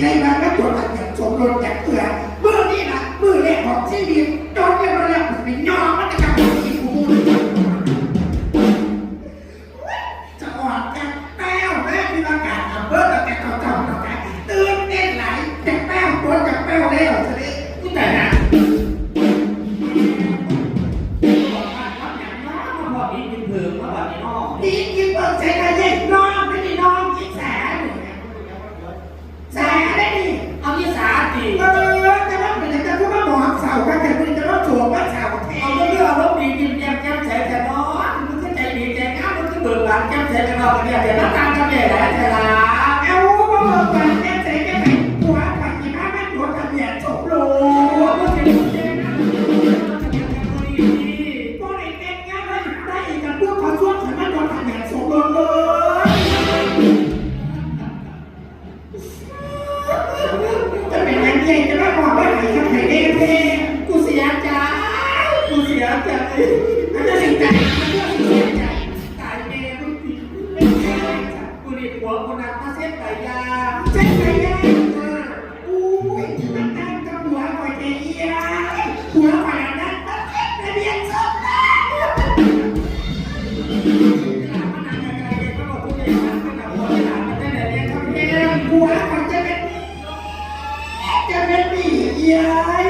ไน ใหญ่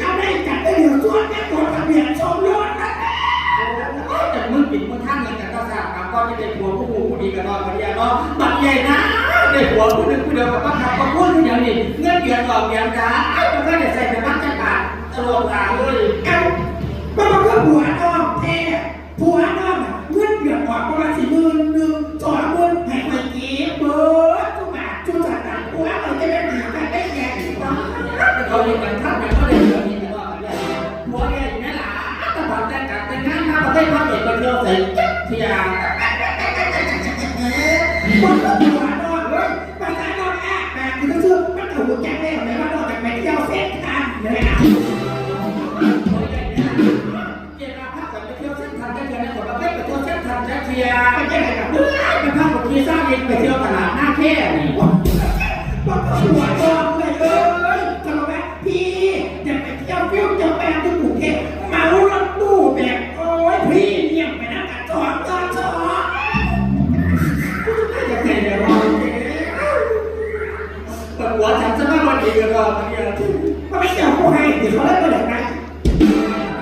เอาได้จัดได้เดี๋ยวชวนแม่ตัวทะเบียนสมรสนะบัตรใหญ่นะได้หัวผู้หนึ่งผู้เดียวกับป้าขับมาพูดอย่างนี้เงินเดือนต่อเดือนจ้ามันก็ได้ใส่เป็นมัดจักรตลอดกาเลยเอามันก็หัวน้อง เขามีการทักเนี่ยเขาได้เงินนี้ตลอดเลยหัวแกอยู่นั่นแหละแต่พอแต่กันแต่งงานมาประเทศพระเอกมาเที่ยวใส่เที่ยมันก็หัวน้องเว้ยภาษาน้องแอ๊ะแต่คือก็คือมันถูกแจ้งแล้ไหมว่านอกจากไปเที่ยวเส้นทางเลยนะเจ้าภาพกับไปเที่ยวเส้นทางจะเที่ยวในของประเทศไปเที่ยวเส้นทางจะเที่ยวไหนกับเฮ้ยไปพักกับพี่สร้างเองไปเที่ยวตลาดหน้าแค่นี่มันก็หัวน้อง นจะไม่วันดีกันหรอกเนี่ยมันไม่เกี่ยวกับให้เดี๋ยวเขาเล่นมาอย่างไร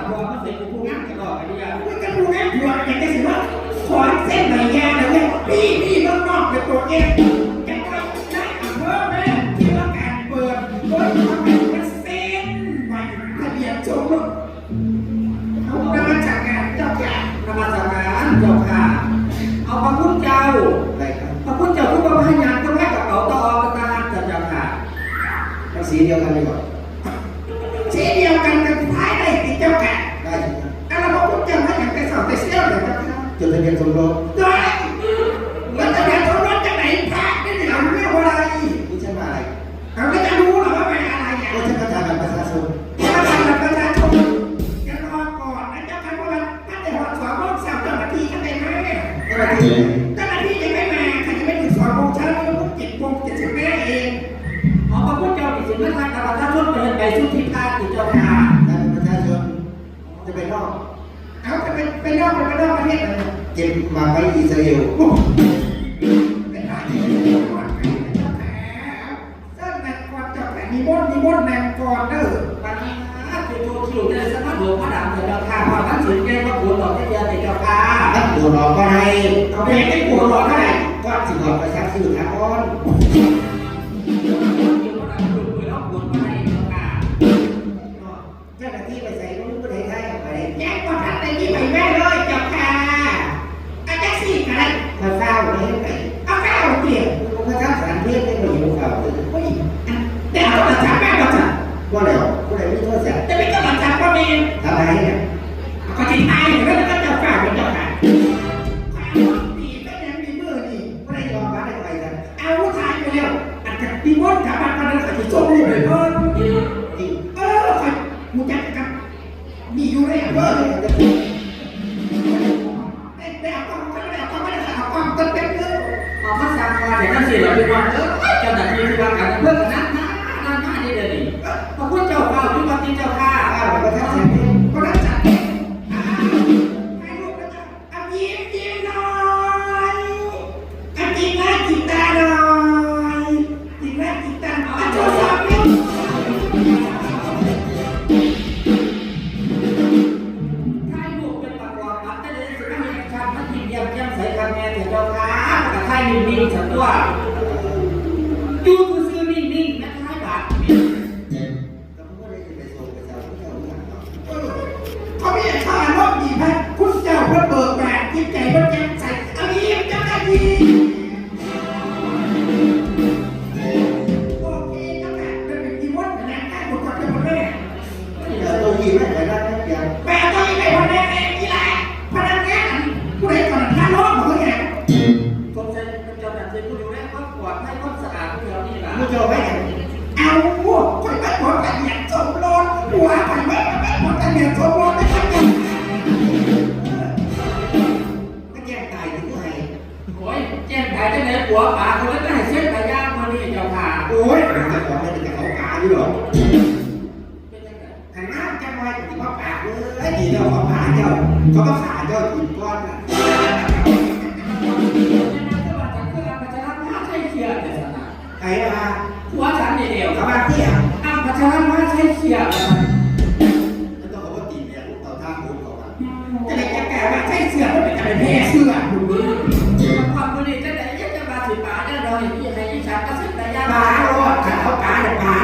พอมันเสร็จกูงานกันหรอกเนี่ยมันก็ดูแน่หัวอยากจะสิว่าขอเส้นไหนแย่นะเนี่ยพี่พี่น้องนอกเป็นตัวแย่จ สีเดียวกันเลยก่อนสีเดียวกันกับท้ายได้ติดเจ้าแก่ได้ใช่ไหมอะไรพวกคุณจะไม่อยากไปสอบไปเซี่ยวเลยครับจดทะเบียนสมรส เป็นไปชุดที่พาติเจ้าค่ะการบัตรประชาชนจะไปนอกเอาจะเป็นเป็นนอกเป็นนอกประเทศเลยเก็บมาไว้อิสราเอลเป็นอะไรเนี่ยก่อนเจ้าแผลเส้นแนก่อนจ้าแผลมีมดมีมดแนก่อนเด้อวันนี้คือตัวคิวในสมัครหลวงพระดำเจ้าค่ะพอท่านถึงแก้พระคุณหลอกที่เดียวเจ้าค่ะนักตัวรอก็ให้เอาไปให้ปวดหัวเท่าไหร่ก็สิบหอดประชาชื่อทางอ้อน ตีมดกับบ้านก็ได้อาจจะส่งลูกเลยเพิ่มเออค่หมูจักกับมีอยู่ในอำเภก็อเลเลยยจะพูดได้เอาควเอาความายได้เลยหัวป่าคนนั้นก็ให้เส้นปลาย่างมานี่เจ้าค่ะโอ้ยมันจะของมันจะเขาขาอยู่หรอเป็นยังไงขันน้ำจะมาถึงว่าปากเลยดีเจ้าของขาเจ้าเขาก็ขาเจ้ากินก้อนน่ะใครมาหัวฉันเดียวเขามาเที่ยวอ้าวพัชรมาใช่เขียแล้วก็เขาก็ตีเนี่ยลูกเต่าท่ามุกเขาอะจะได้แก่ว่าใช่เสือ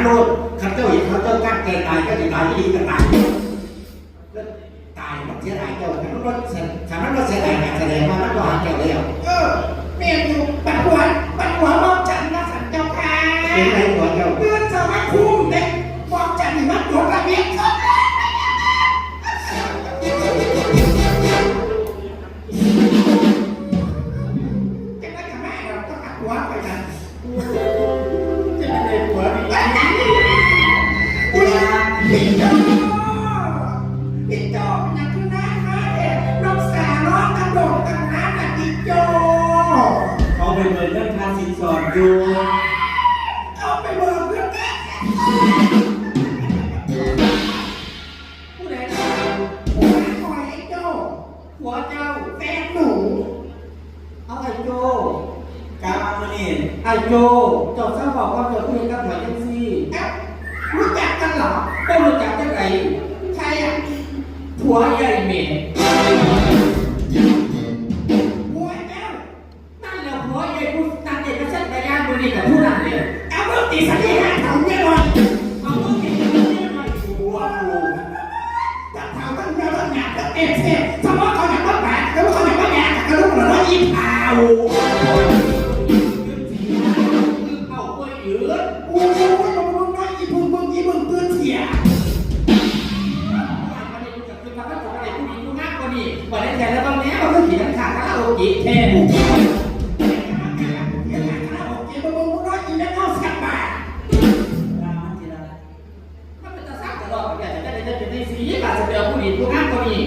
โลดขันเจ้าเห็นเขาเจ้ากั้นแกตายก็จะตายดีกันตายตายมันเสียหายเจ้าขันรถขันรถเสียหายการแสดงมามันก็หาเจ้าแล้วเออเมียอยู่ปัดหัวปัดหัวมองจันนะสันเจ้าค่ะเป็นไรหัวเจ้า อยู่เอาไปเบิกเพื่อนผู้ใดหัวคอยไอ้โจหัวเจ้าแฟนหนู เอาไอ้โจกามาเนี่ยไอ้โจเจ้าทราบบอกว่าเจ้าคุยกับหมายจังซี่เอ้ารู้จักกันเหรอก็รู้จักจังไรใครอะผัวใหญ่เมย์ นบริกับผู้นั้นเนี่ยเอาเมื่อตีสัญญาเขาเนี่ยหน่อยเอาลูกติดกันเนี่ยหน่อยหัวแต่เขาตั้งเยอะตั้งหนักตั้งเอฟเอฟสมมติเขาอยากมาแบกแล้วเขาอยากมาแบกกับกระดูกหรือว่ายิ้มเอาเอาไปยืดโอ้งมึงน้อยยี่พึ่งมึงอีบึงตื่นเสียมันจะรู้จักคือมันก็จะอะไรผู้หญิงผู้งามกว่านี้วันนี้แต่แล้วตอนนี้มันก็ขี่ทั้งขาทั้งโอกิแท ด้จะเป็นได้สีบาทจะเป็นผู้หญิงผู้งามกว่านี้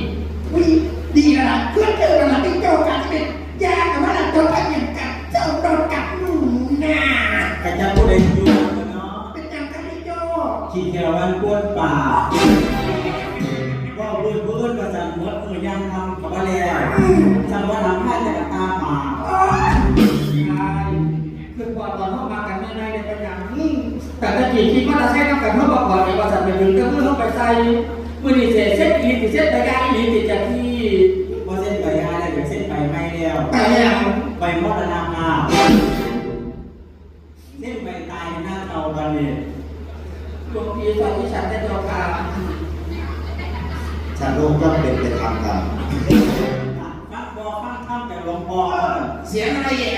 อุ้ยดีแล้วล่ะเพื่อนเจอแล้วล่ะที่เจ้ากันเป็นยากับว่าเราเจ้ากันอย่างกันเจ้าโดนกัดหนูน่ะกระจายผู้ใดอยู่เนาะเป็นอย่างกันที่โจ้ขี่แถววันกวนป่าว่าเพื่อนเพื่อนประจันมดมือยังทำกับว่าแล้วจำว่าทำให้แต่กตาป่าโอ้ยใช่คือพอตอนเข้ามากันไม่ได้ในเป็นอย่างนี้แต่ตะกี้คิดว่าจะใช้ต้องกันเพื่อบอกก่อนในว่าจะเป็นหนึ่งก็เพื่อเข้าไปใส่ มือดีเสเส้นอีติเส้นตะยาอีติจากที่ว่าเส้นใบยาได้เป็นเส้นใบไม้แล้วไปแล้วใบมอดนามาเส้นใบตายหน้าเตากันเนี่ยหลวงพี่สอนที่ฉันได้ดอกกาฉันลูกก็เป็นไปตามกันฟังบอฟังข้ามแต่หลวงพ่อเสียงอะไรอะ